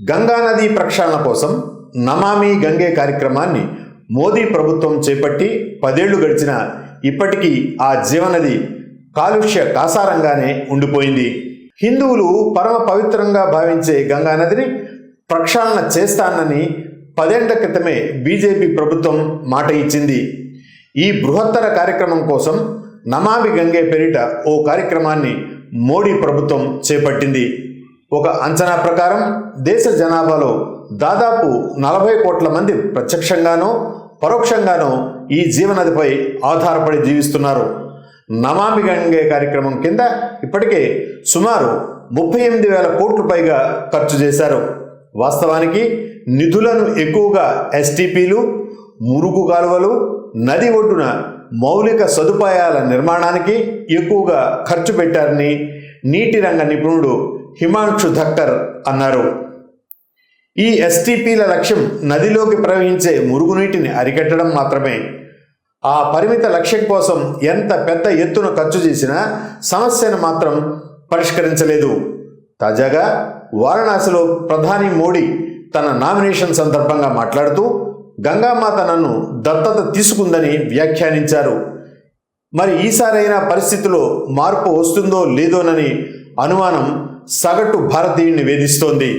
గంగానది ప్రక్షాళన కోసం నమామి గంగే కార్యక్రమాన్ని మోదీ ప్రభుత్వం చేపట్టి పదేళ్ళు గడిచిన ఇప్పటికీ ఆ జీవనది కాలుష్య కాసారంగానే ఉండిపోయింది. హిందువులు పరమ పవిత్రంగా భావించే గంగా నదిని ప్రక్షాళన చేస్తానని పదేళ్ళ క్రితమే బీజేపీ ప్రభుత్వం మాట ఇచ్చింది. ఈ బృహత్తర కార్యక్రమం కోసం నమామి గంగే పేరిట ఓ కార్యక్రమాన్ని మోడీ ప్రభుత్వం చేపట్టింది. ఒక అంచనా ప్రకారం దేశ జనాభాలో దాదాపు నలభై కోట్ల మంది ప్రత్యక్షంగానో పరోక్షంగానో ఈ జీవనదిపై ఆధారపడి జీవిస్తున్నారు. నమామి గంగే కార్యక్రమం కింద ఇప్పటికే సుమారు ముప్పై ఎనిమిది వేల కోట్లు పైగా ఖర్చు చేశారు. వాస్తవానికి నిధులను ఎక్కువగా ఎస్టీపీలు మురుగు కాలువలు నది ఒడ్డున మౌలిక సదుపాయాల నిర్మాణానికి ఎక్కువగా ఖర్చు పెట్టారని నీటి రంగ నిపుణుడు హిమాంశు ధక్కర్ అన్నారు. ఈ ఎస్టీపీల లక్ష్యం నదిలోకి ప్రవహించే మురుగునీటిని అరికట్టడం మాత్రమే. ఆ పరిమిత లక్ష్యం కోసం ఎంత పెద్ద ఎత్తున ఖర్చు చేసినా సమస్యను మాత్రం పరిష్కరించలేదు. తాజాగా వారణాసిలో ప్రధాని మోడీ తన నామినేషన్ సందర్భంగా మాట్లాడుతూ గంగామాత నన్ను దత్తత తీసుకుందని వ్యాఖ్యానించారు. మరి ఈసారైనా పరిస్థితిలో మార్పు వస్తుందో లేదోనని అనుమానం సగటు భారతీయుడిని వేధిస్తోంది.